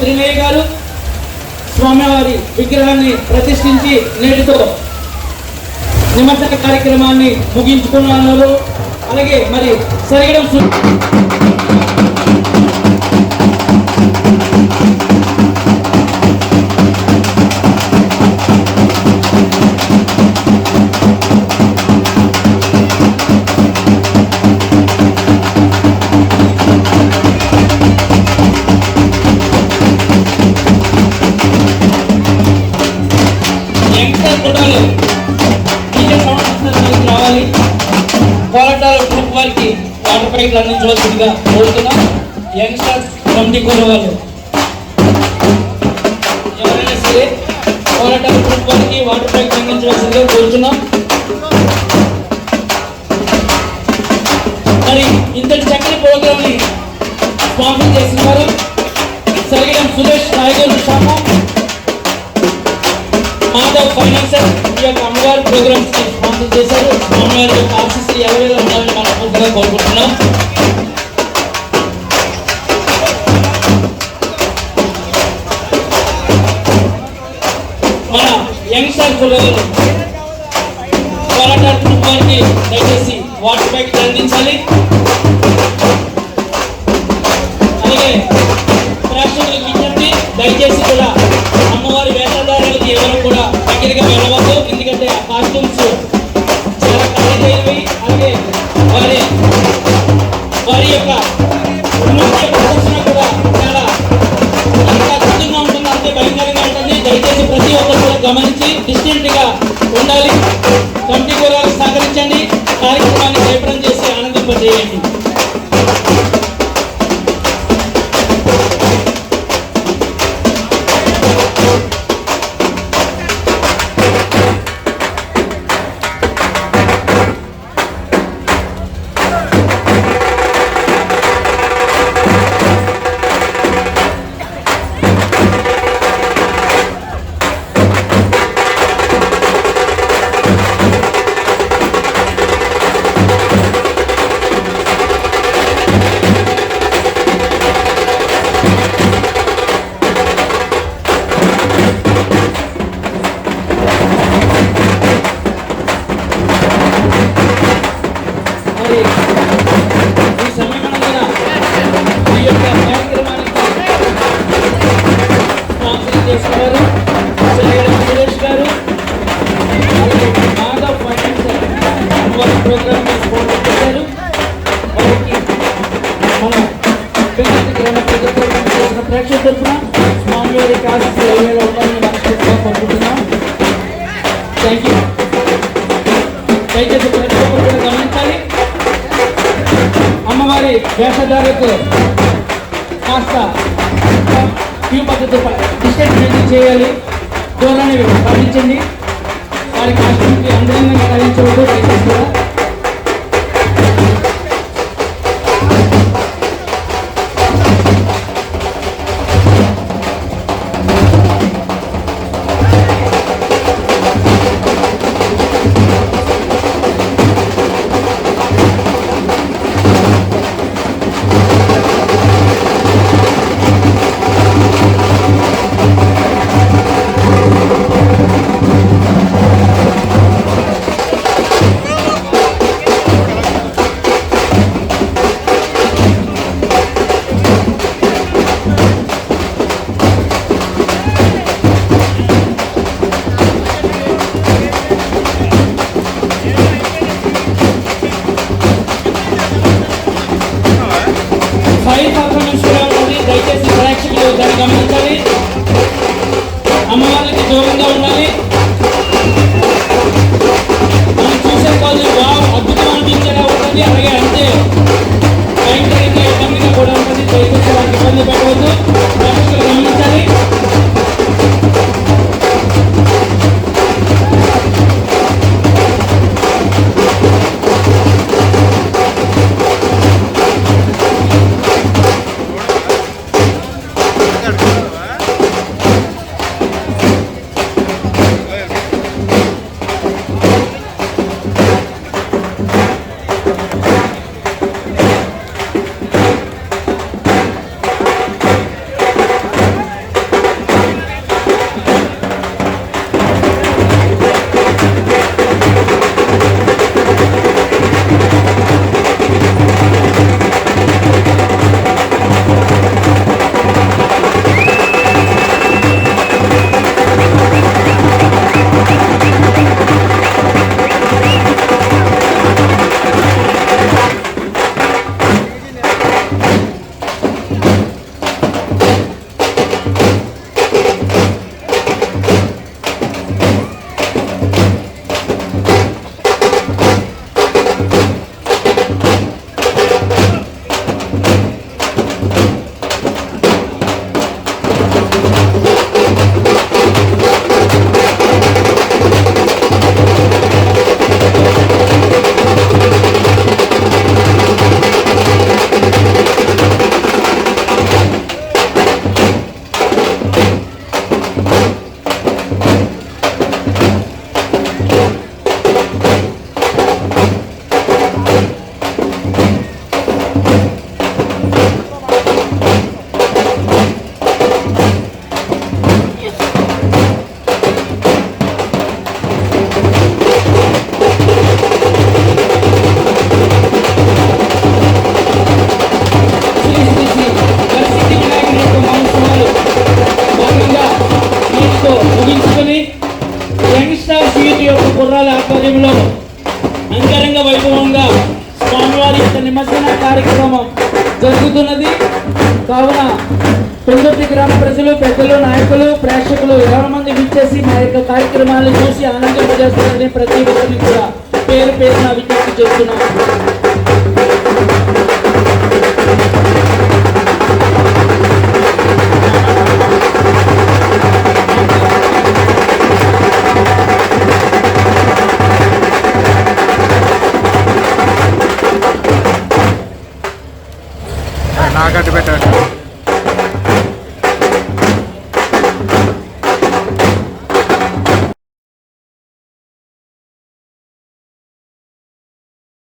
త్రినయ్య గారు స్వామివారి విగ్రహాన్ని ప్రతిష్ఠించి నేటితో నిమజ్జన కార్యక్రమాన్ని ముగించుకున్నారు అలాగే మరి సరిగడం సు- టీచర్ సంవత్సరానికి రావాలి పోరాటాల గ్రూప్ వారికి వాటర్ పైకి అందించవలసిందిగా కోరుతున్నాం యంగ్స్టర్స్ కమిటీ కోరే వాళ్ళు. ఎవరైనా సరే పోరాటాల గ్రూప్ వారికి వాటర్ పైకి అందించవలసిందిగా కోరుతున్నాం మరి ఇంతటి చక్కని ప్రోగ్రామ్ని స్పాన్సర్ చేసిన వారు సరిగిన సురేష్ నాయకులు షాపు మాధవ్ సార్ ఈ యొక్క అమ్మగారు ప్రోగ్రామ్స్ స్పాన్సర్ చేశారు. అమ్మగారి యొక్క ఆశీస్సులు ఎవరైనా ఉండాలని మనస్ఫూర్తిగా కోరుకుంటున్నాం. మన యంగ్స్టర్ పిల్లలు పోరాటాల వారికి దయచేసి వాటర్ ప్యాకెట్ అందించాలి అలాగే ప్రేక్షకులకు విజ్ఞప్తి దయచేసి కూడా అమ్మవారి దగ్గరగా వెళ్ళవద్దు. ఎందుకంటే ఆ కాస్ట్యూమ్స్ చాలా ఖరీదైనవి. అలాగే వారి వారి యొక్క నృత్య ప్రదర్శన కూడా చాలా అంతా కఠినంగా ఉంటుంది. అంతే భయంకరంగా ఉంటుంది. దయచేసి ప్రతి ఒక్కరు గమనించి డిస్టెంట్గా ఉండాలి. కమిటీ కూడా సహకరించండి. ప్రేక్షకుల తరఫున స్వామివారి కాశీ ఏరియాలో ఉండాలని మనస్ఫూర్తిగా కోరుకుంటున్నాం థ్యాంక్ యూ దయచేసి ప్రతి ఒక్కరు గమనించాలి. అమ్మవారి వేషధారకు కాస్త క్యూ పద్ధతి డిస్టెన్స్ మెయింటైన్ చేయాలి. దూరాన్ని పాటించండి. వారి కాస్ట్యూమ్కి అందరం కలిగించవద్దు దయచేసి కూడా జరుగుతున్నది. కావున పెందుర్తి గ్రామ ప్రజలు పెద్దలు నాయకులు ప్రేక్షకులు ఎవరి మంది విచ్చేసి మా యొక్క కార్యక్రమాలను చూసి ఆనందింపజేస్తున్నారని ప్రతి ఒక్కరిని కూడా పేరు పేరున విజ్ఞప్తి చేస్తున్నాను నాగడ్డ పెట్టండి.